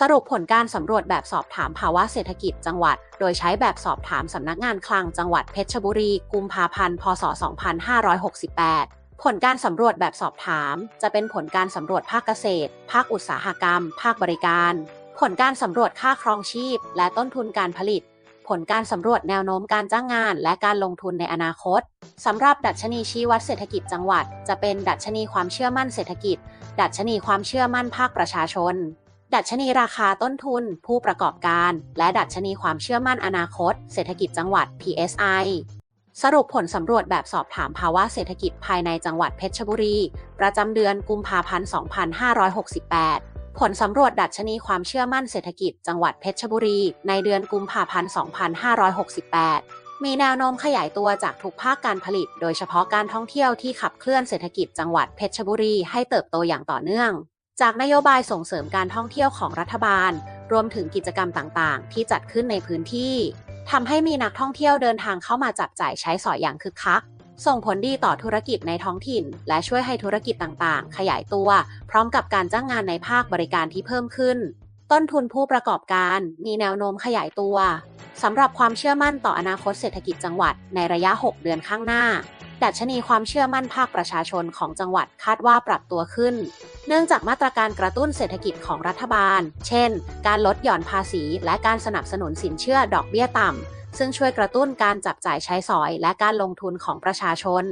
สรุปผลการสำรวจแบบสอบถามภาวะเศรษฐกิจจังหวัด โดยใช้แบบสอบถามสำนักงานคลังจังหวัดเพชรบุรี กุมภาพันธ์ พศ 2568 ผลการสำรวจแบบสอบถาม จะเป็นผลการสำรวจภาคเกษตร ภาคอุตสาหกรรม ภาคบริการ ผลการสำรวจค่าครองชีพ และต้นทุนการผลิต ผลการสำรวจแนวโน้มการจ้างงาน และการลงทุนในอนาคตสำหรับดัชนีชี้วัดเศรษฐกิจจังหวัด จะเป็นดัชนีความเชื่อมั่นเศรษฐกิจ ดัชนีความเชื่อมั่นภาคประชาชน ดัชนีราคาต้นทุน ผู้ประกอบการ และดัชนีความเชื่อมั่นอนาคต เศรษฐกิจจังหวัด PSI สรุปผลสำรวจแบบสอบถามภาวะเศรษฐกิจภายในจังหวัดเพชรบุรี ประจำเดือนกุมภาพันธ์ 2568 ผลสำรวจดัชนีความเชื่อมั่นเศรษฐกิจจังหวัดเพชรบุรี ในเดือนกุมภาพันธ์ 2568 มีแนวโน้มขยายตัวจากทุกภาคการผลิต โดยเฉพาะการท่องเที่ยวที่ขับเคลื่อนเศรษฐกิจจังหวัดเพชรบุรีให้เติบโตอย่างต่อเนื่อง จากนโยบายส่งเสริมการท่องเที่ยวของรัฐบาล รวมถึงกิจกรรมต่างๆ ที่จัดขึ้นในพื้นที่ทำให้มีนักท่องเที่ยวเดินทางเข้ามาจับจ่ายใช้สอยอย่างคึกคัก ส่งผลดีต่อธุรกิจในท้องถิ่น และช่วยให้ธุรกิจต่างๆ ขยายตัว พร้อมกับการจ้างงานในภาคบริการที่เพิ่มขึ้น ต้นทุนผู้ประกอบการมีแนวโน้มขยายตัวสำหรับความเชื่อมั่นต่ออนาคตเศรษฐกิจจังหวัดในระยะ 6 เดือนข้างหน้า ดัชนีความเชื่อมั่นภาคประชาชนของจังหวัดคาดว่าปรับตัวขึ้น เนื่องจากมาตรการกระตุ้นเศรษฐกิจของรัฐบาล เช่น การลดหย่อนภาษีและการสนับสนุนสินเชื่อดอกเบี้ยต่ำ ซึ่งช่วยกระตุ้นการจับจ่ายใช้สอยและการลงทุนของประชาชน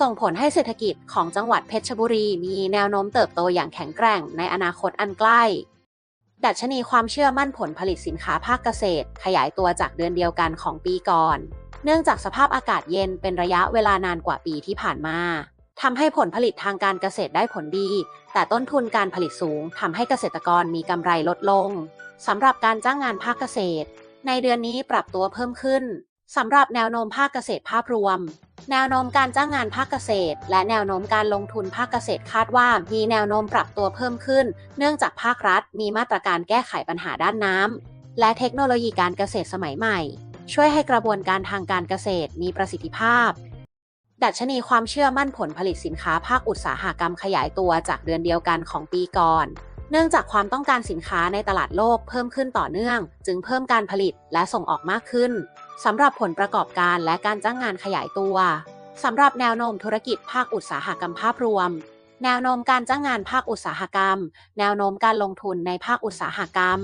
ส่งผลให้เศรษฐกิจของจังหวัดเพชรบุรีมีแนวโน้มเติบโตอย่างแข็งแกร่งในอนาคตอันใกล้ดัชนีความเชื่อมั่นผลผลิตสินค้าภาคเกษตร ขยายตัวจากเดือนเดียวกันของปีก่อน เนื่องจากสภาพอากาศเย็นเป็นระยะเวลานานกว่าปีที่ผ่านมาทำให้ผลผลิตทางการเกษตรได้ผลดี แต่ต้นทุนการผลิตสูงทำให้เกษตรกรมีกำไรลดลงสำหรับการจ้างงานภาคเกษตร ในเดือนนี้ปรับตัวเพิ่มขึ้นสำหรับแนวโน้มภาคเกษตรภาพรวม แนวโน้มการจ้างงานภาคเกษตร และแนวโน้มการลงทุนภาคเกษตรคาดว่ามีแนวโน้มปรับตัวเพิ่มขึ้น เนื่องจากภาครัฐมีมาตรการแก้ไขปัญหาด้านน้ำและเทคโนโลยีการเกษตรสมัยใหม่ ช่วยให้กระบวนการทางการเกษตรมีประสิทธิภาพ ดัชนีความเชื่อมั่นผลผลิตสินค้าภาคอุตสาหกรรมขยายตัวจากเดือนเดียวกันของปีก่อน เนื่องจากความต้องการสินค้าในตลาดโลกเพิ่มขึ้นต่อเนื่อง จึงเพิ่มการผลิตและส่งออกมากขึ้นสำหรับผลประกอบการและการจ้างงานขยายตัวสำหรับแนวโน้มธุรกิจภาคอุตสาหกรรมภาพรวม แนวโน้มการจ้างงานภาคอุตสาหกรรม แนวโน้มการลงทุนในภาคอุตสาหกรรม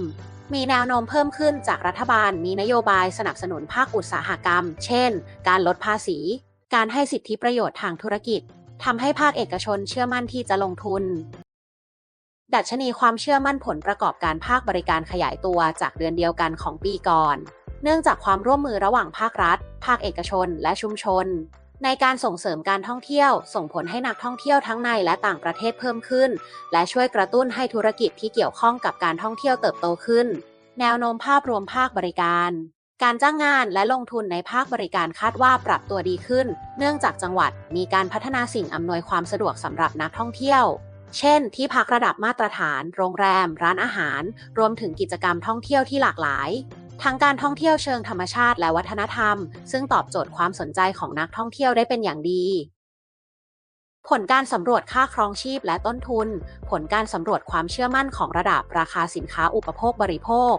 มีแนวโน้มเพิ่มขึ้นจากรัฐบาลมีนโยบายสนับสนุนภาคอุตสาหกรรม เช่น การลดภาษี การให้สิทธิประโยชน์ทางธุรกิจทำให้ภาคเอกชนเชื่อมั่นที่จะลงทุน ดัชนีความเชื่อมั่นผลประกอบการภาคบริการขยายตัวจากเดือนเดียวกันของปีก่อน เนื่องจากความร่วมมือระหว่างภาครัฐ ภาคเอกชน และชุมชน ในการส่งเสริมการท่องเที่ยว ส่งผลให้นักท่องเที่ยวทั้งในและต่างประเทศเพิ่มขึ้น และช่วยกระตุ้นให้ธุรกิจที่เกี่ยวข้องกับการท่องเที่ยวเติบโตขึ้น แนวโน้มภาพรวมภาคบริการ การจ้างงานและลงทุนในภาคบริการคาดว่าปรับตัวดีขึ้น เนื่องจากจังหวัดมีการพัฒนาสิ่งอำนวยความสะดวกสำหรับนักท่องเที่ยว เช่น ที่พักระดับมาตรฐาน โรงแรม ร้านอาหาร รวมถึงกิจกรรมท่องเที่ยวที่หลากหลาย ทั้งการท่องเที่ยวเชิงธรรมชาติและวัฒนธรรม ซึ่งตอบโจทย์ความสนใจของนักท่องเที่ยวได้เป็นอย่างดี ผลการสำรวจค่าครองชีพและต้นทุน ผลการสำรวจความเชื่อมั่นของระดับราคาสินค้าอุปโภคบริโภค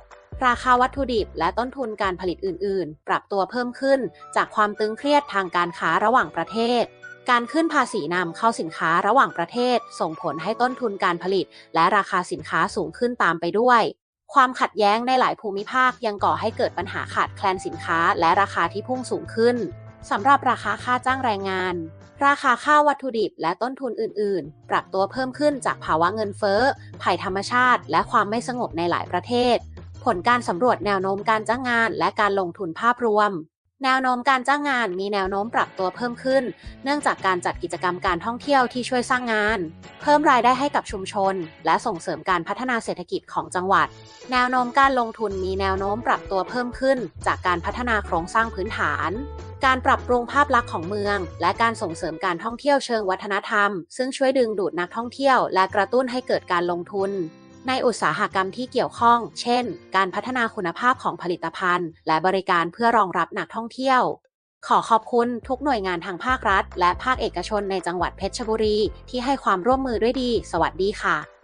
ราคาวัตถุดิบและต้นทุนการผลิตอื่น ๆ ปรับตัวเพิ่มขึ้น จากความตึงเครียดทางการค้าระหว่างประเทศการขึ้นภาษีนำเข้าสินค้าระหว่างประเทศ ส่งผลให้ต้นทุนการผลิต และราคาสินค้าสูงขึ้นตามไปด้วย ความขัดแย้งในหลายภูมิภาคยังก่อให้เกิดปัญหาขาดแคลนสินค้า และราคาที่พุ่งสูงขึ้นสำหรับราคาค่าจ้างแรงงาน ราคาค่าวัตถุดิบและต้นทุนอื่น ๆ ปรับตัวเพิ่มขึ้นจากภาวะเงินเฟ้อ ภัยธรรมชาติ และความไม่สงบในหลายประเทศ ผลการสำรวจแนวโน้มการจ้างงานและการลงทุนภาพรวม แนวโน้มการจ้างงานมีแนวโน้มปรับตัวเพิ่มขึ้น เนื่องจากการจัดกิจกรรมการท่องเที่ยวที่ช่วยสร้างงาน เพิ่มรายได้ให้กับชุมชน และส่งเสริมการพัฒนาเศรษฐกิจของจังหวัด แนวโน้มการลงทุนมีแนวโน้มปรับตัวเพิ่มขึ้น จากการพัฒนาโครงสร้างพื้นฐาน การปรับปรุงภาพลักษณ์ของเมือง และการส่งเสริมการท่องเที่ยวเชิงวัฒนธรรม ซึ่งช่วยดึงดูดนักท่องเที่ยว และกระตุ้นให้เกิดการลงทุน ในอุตสาหกรรมที่เกี่ยวข้อง เช่น การพัฒนาคุณภาพของผลิตภัณฑ์ และบริการเพื่อรองรับนักท่องเที่ยว ขอขอบคุณทุกหน่วยงานทางภาครัฐ และภาคเอกชนในจังหวัดเพชรบุรี ที่ให้ความร่วมมือด้วยดี สวัสดีค่ะ